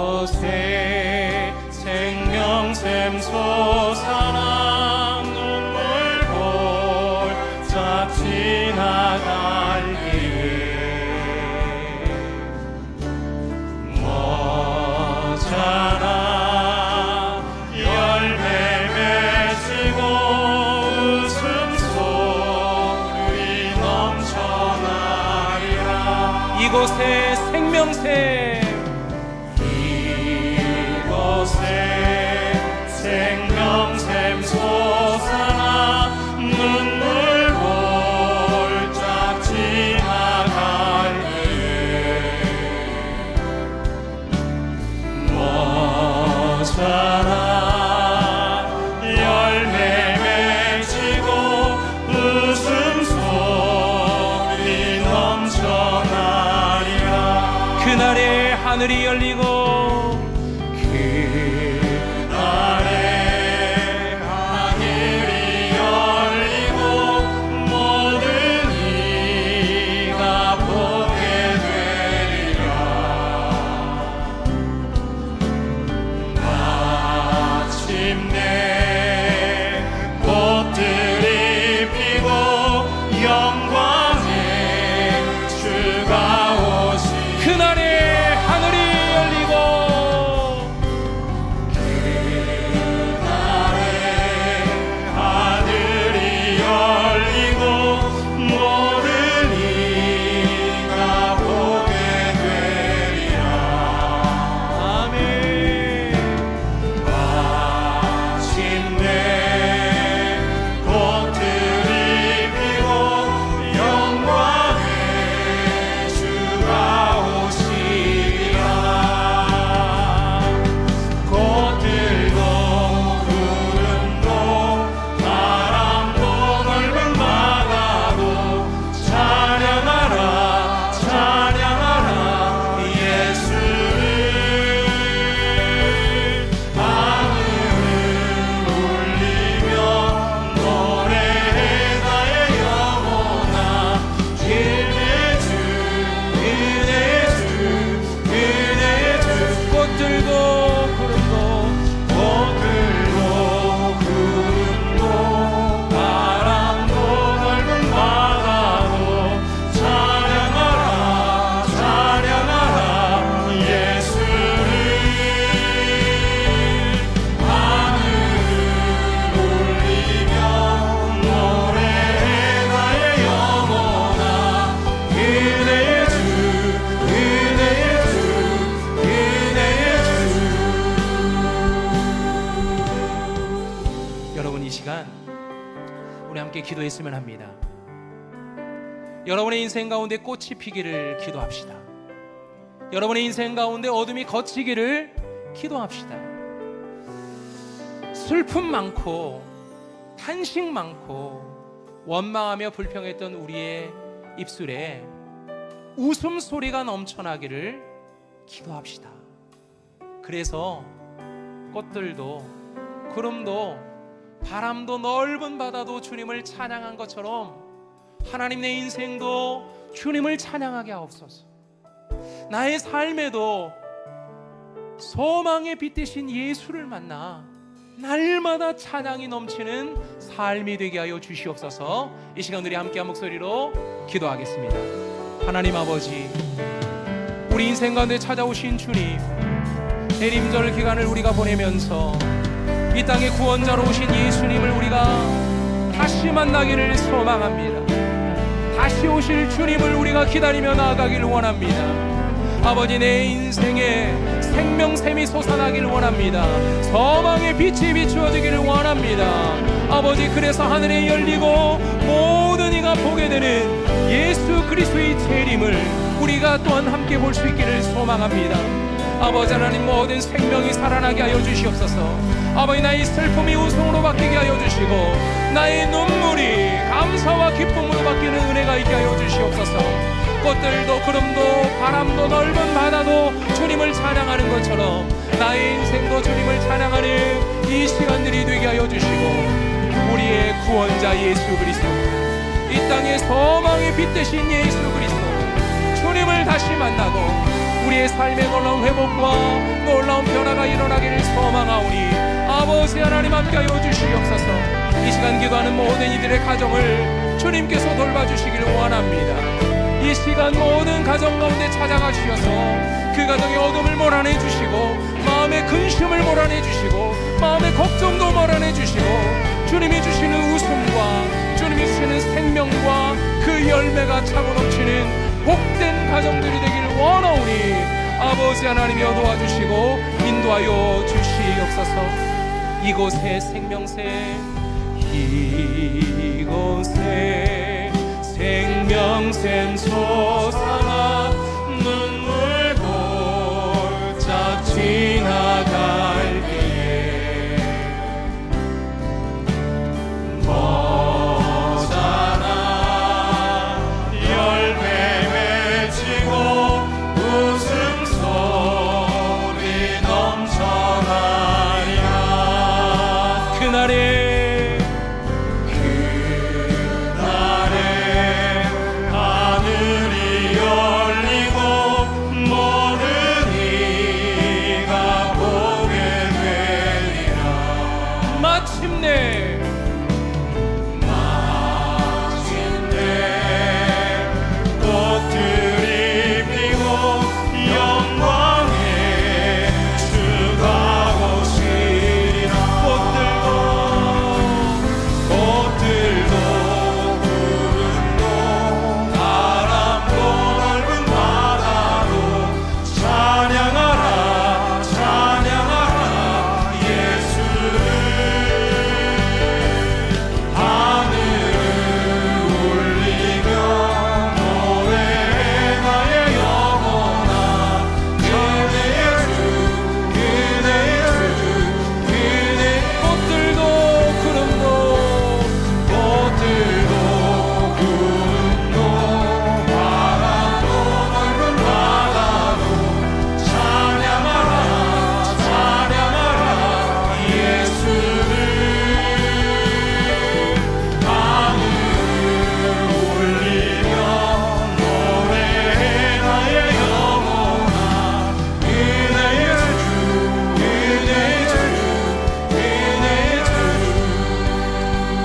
이곳에 생명샘 솟아나 눈물 골짝 지나갈 길에 모자라 열매 맺히고 웃음소리 넘쳐나리라. 이곳에 생명샘 하늘이 열리고 그날에 하늘이 열리고 모든 이가 보게 되리라 여러분 이 시간 우리 함께 기도했으면 합니다 여러분의 인생 가운데 꽃이 피기를 기도합시다 여러분의 인생 가운데 어둠이 걷히기를 기도합시다. 슬픔 많고 탄식 많고 원망하며 불평했던 우리의 입술에 웃음 소리가 넘쳐나기를 기도합시다. 그래서 꽃들도 구름도 바람도 넓은 바다도 주님을 찬양한 것처럼 하나님 내 인생도 주님을 찬양하게 하옵소서. 나의 삶에도 소망의 빛 대신 예수를 만나 날마다 찬양이 넘치는 삶이 되게 하여 주시옵소서. 이 시간 우리 함께 한 목소리로 기도하겠습니다. 하나님 아버지, 우리 인생 가운데 찾아오신 주님, 대림절 기간을 우리가 보내면서 이 땅의 구원자로 오신 예수님을 우리가 다시 만나기를 소망합니다. 다시 오실 주님을 우리가 기다리며 나아가길 원합니다. 아버지 내 인생에 생명샘이 솟아나길 원합니다. 소망의 빛이 비추어지기를 원합니다. 아버지 그래서 하늘에 열리고 모든 이가 보게 되는 예수 그리스도의 재림을 우리가 또한 함께 볼 수 있기를 소망합니다. 아버지 하나님 모든 생명이 살아나게 하여 주시옵소서. 아버지 나의 슬픔이 웃음으로 바뀌게 하여 주시고 나의 눈물이 감사와 기쁨으로 바뀌는 은혜가 있게 하여 주시옵소서. 꽃들도 구름도 바람도 넓은 바다도 주님을 찬양하는 것처럼 나의 인생도 주님을 찬양하는 이 시간들이 되게 하여 주시고 우리의 구원자 예수 그리스도 이 땅의 소망의 빛 대신 예수 그리스도 주님을 다시 만나고 우리의 삶의 놀라운 회복과 놀라운 변화가 일어나기를 소망하오니 아버지 하나님 함께하여 주시옵소서. 이 시간 기도하는 모든 이들의 가정을 주님께서 돌봐주시기를 원합니다. 이 시간 모든 가정 가운데 찾아가 주셔서 그 가정의 어둠을 몰아내 주시고 마음의 근심을 몰아내 주시고 마음의 걱정도 몰아내 주시고 주님이 주시는 웃음과 주님이 주시는 생명과 그 열매가 차고 넘치는 복된 가정들이 되기를 원하오니 아버지 하나님이여 도와주시고 인도하여 주시옵소서. 이곳에 생명새 이곳에 생명샘 솟아나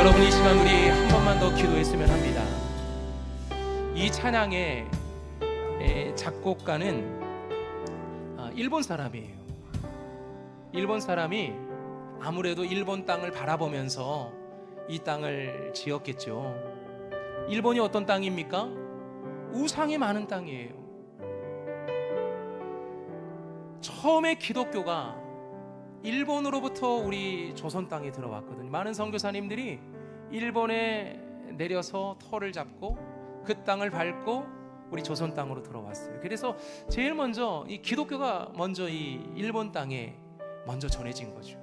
여러분 이 시간 우리 한 번만 더 기도했으면 합니다 이 찬양의 에, 작곡가는 아, 일본 사람이에요 일본 사람이 아무래도 일본 땅을 바라보면서 이 땅을 지었겠죠. 일본이 어떤 땅입니까? 우상이 많은 땅이에요. 처음에 기독교가 일본으로부터 우리 조선 땅에 들어왔거든요. 많은 선교사님들이 일본에 내려서 터를 잡고 그 땅을 밟고 우리 조선 땅으로 들어왔어요. 그래서 제일 먼저 이 기독교가 먼저 이 일본 땅에 먼저 전해진 거죠.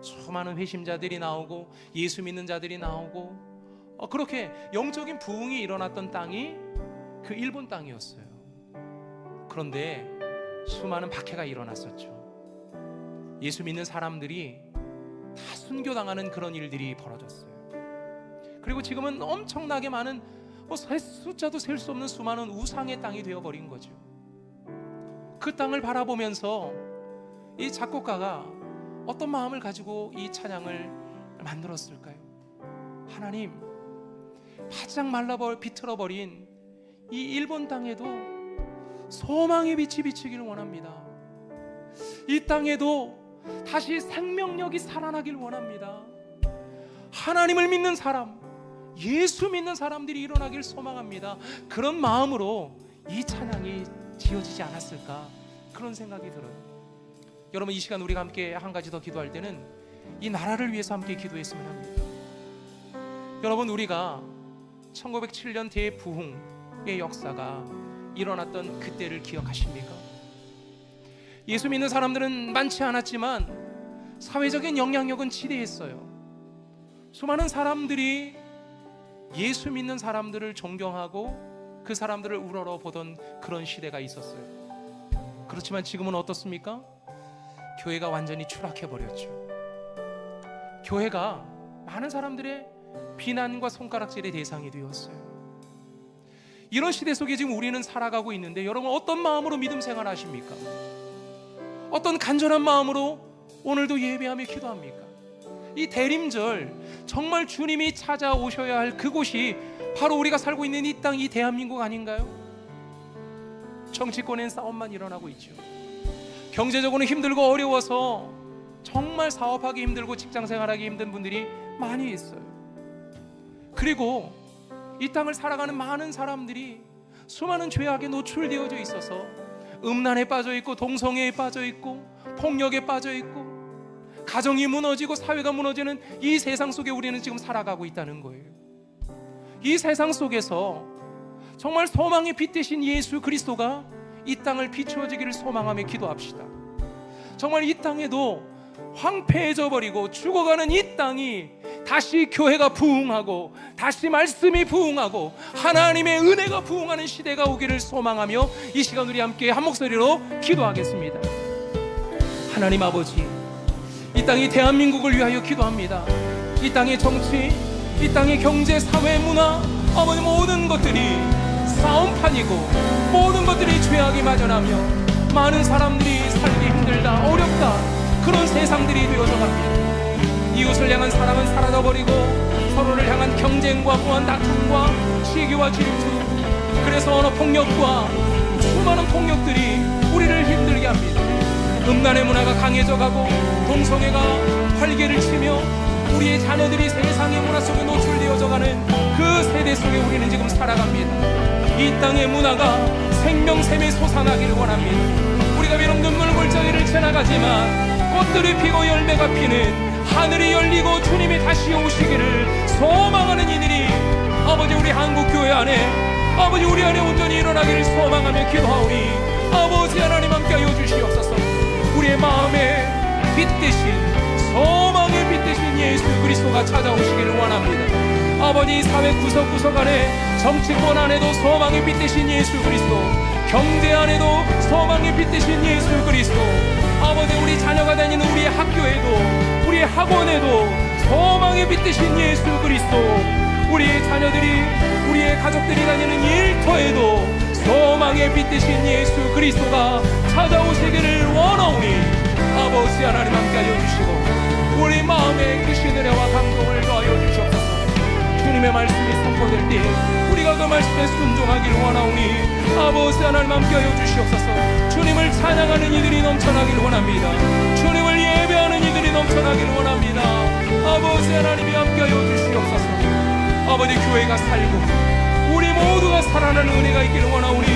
수많은 회심자들이 나오고 예수 믿는 자들이 나오고 어, 그렇게 영적인 부흥이 일어났던 땅이 그 일본 땅이었어요. 그런데 수많은 박해가 일어났었죠. 예수 믿는 사람들이 다 순교당하는 그런 일들이 벌어졌어요. 그리고 지금은 엄청나게 많은 뭐 세- 숫자도 셀 수 없는 수많은 우상의 땅이 되어버린 거죠. 그 땅을 바라보면서 이 작곡가가 어떤 마음을 가지고 이 찬양을 만들었을까요? 하나님, 바짝 말라버 비틀어버린 이 일본 땅에도 소망의 빛이 비치기를 원합니다. 이 땅에도 다시 생명력이 살아나길 원합니다. 하나님을 믿는 사람, 예수 믿는 사람들이 일어나길 소망합니다. 그런 마음으로 이 찬양이 지어지지 않았을까 그런 생각이 들어요. 여러분 이 시간 우리가 함께 한 가지 더 기도할 때는 이 나라를 위해서 함께 기도했으면 합니다. 여러분 우리가 1907년 대부흥의 역사가 일어났던 그때를 기억하십니까? 예수 믿는 사람들은 많지 않았지만 사회적인 영향력은 지대했어요. 수많은 사람들이 예수 믿는 사람들을 존경하고 그 사람들을 우러러 보던 그런 시대가 있었어요. 그렇지만 지금은 어떻습니까? 교회가 완전히 추락해 버렸죠. 교회가 많은 사람들의 비난과 손가락질의 대상이 되었어요. 이런 시대 속에 지금 우리는 살아가고 있는데 여러분 어떤 마음으로 믿음 생활 하십니까? 어떤 간절한 마음으로 오늘도 예배하며 기도합니까? 이 대림절 정말 주님이 찾아오셔야 할 그곳이 바로 우리가 살고 있는 이 땅, 이 대한민국 아닌가요? 정치권엔 싸움만 일어나고 있죠. 경제적으로는 힘들고 어려워서 정말 사업하기 힘들고 직장 생활하기 힘든 분들이 많이 있어요. 그리고 이 땅을 살아가는 많은 사람들이 수많은 죄악에 노출되어져 있어서 음란에 빠져 있고 동성애에 빠져 있고 폭력에 빠져 있고 가정이 무너지고 사회가 무너지는 이 세상 속에 우리는 지금 살아가고 있다는 거예요. 이 세상 속에서 정말 소망의 빛 대신 예수 그리스도가 이 땅을 비추어지기를 소망하며 기도합시다. 정말 이 땅에도 황폐해져 버리고 죽어가는 이 땅이 다시 교회가 부흥하고 다시 말씀이 부흥하고 하나님의 은혜가 부흥하는 시대가 오기를 소망하며 이 시간 우리 함께 한 목소리로 기도하겠습니다. 하나님 아버지, 이 땅이 대한민국을 위하여 기도합니다. 이 땅의 정치, 이 땅의 경제, 사회, 문화, 어머니 모든 것들이 싸움판이고 모든 것들이 죄악이 마련하며 많은 사람들이 살기 힘들다, 어렵다 그런 세상들이 되어져 갑니다. 이웃을 향한 사랑은 사라져버리고 서로를 향한 경쟁과 무한 다툼과 시기와 질투 그래서 언어 폭력과 수많은 폭력들이 우리를 힘들게 합니다. 음란의 문화가 강해져 가고 동성애가 활개를 치며 우리의 자녀들이 세상의 문화 속에 노출되어져 가는 그 세대 속에 우리는 지금 살아갑니다. 이 땅의 문화가 생명샘에 솟아나기를 원합니다. 우리가 비록 눈물 골짜기를 지나가지만 꽃들이 피고 열매가 피는 하늘이 열리고 주님이 다시 오시기를 소망하는 이들이 아버지 우리 한국 교회 안에 아버지 우리 안에 온전히 일어나기를 소망하며 기도하오니 아버지 하나님 함께하여 주시옵소서. 우리의 마음에 빛 대신 소망의 빛 대신 예수 그리스도가 찾아오시기를 원합니다. 아버지 사회 구석구석 안에 정치권 안에도 소망의 빛 대신 예수 그리스도 경제 안에도 소망의 빛 대신 예수 그리스도 아버지 우리 자녀가 다니는 우리의 학교에도 우리의 학원에도 소망의 빛 대신 예수 그리스도. 우리의 자녀들이 우리의 가족들이 다니는 일터에도 소망의 빛 대신 예수 그리스도가 찾아오시기를 원하오니 아버지 하나님 함께 하여 주시고 말씀에 순종하기를 원하오니 아버지 하나님 함께 하여 주시옵소서. 주님을 찬양하는 이들이 넘쳐나기를 원합니다. 주님을 예배하는 이들이 넘쳐나기를 원합니다. 아버지 하나님이 함께 하여 주시옵소서. 아버지 교회가 살고 우리 모두가 살아나는 은혜가 있기를 원하오니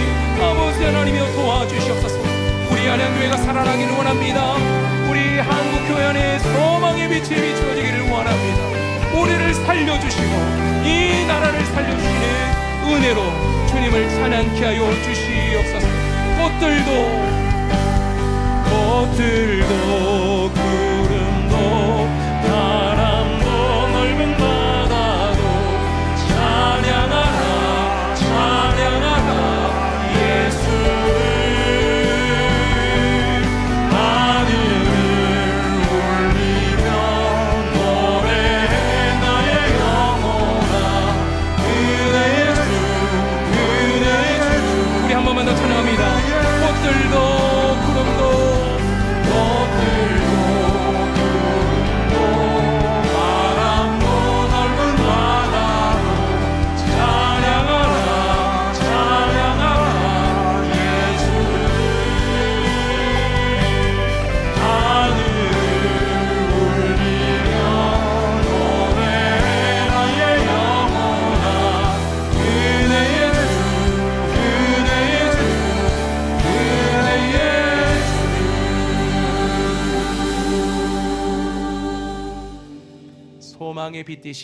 아버지 하나님이여 도와주시옵소서. 우리 안에 교회가 살아나기를 원합니다. 우리 한국 교회 안에 소망의 빛이 비추어지기를 원합니다. 우리를 살려주시고 이 나라를 살려주시는 은혜로 주님을 찬양케 하여 주시옵소서. 꽃들도 꽃들도 구름도 바 repetir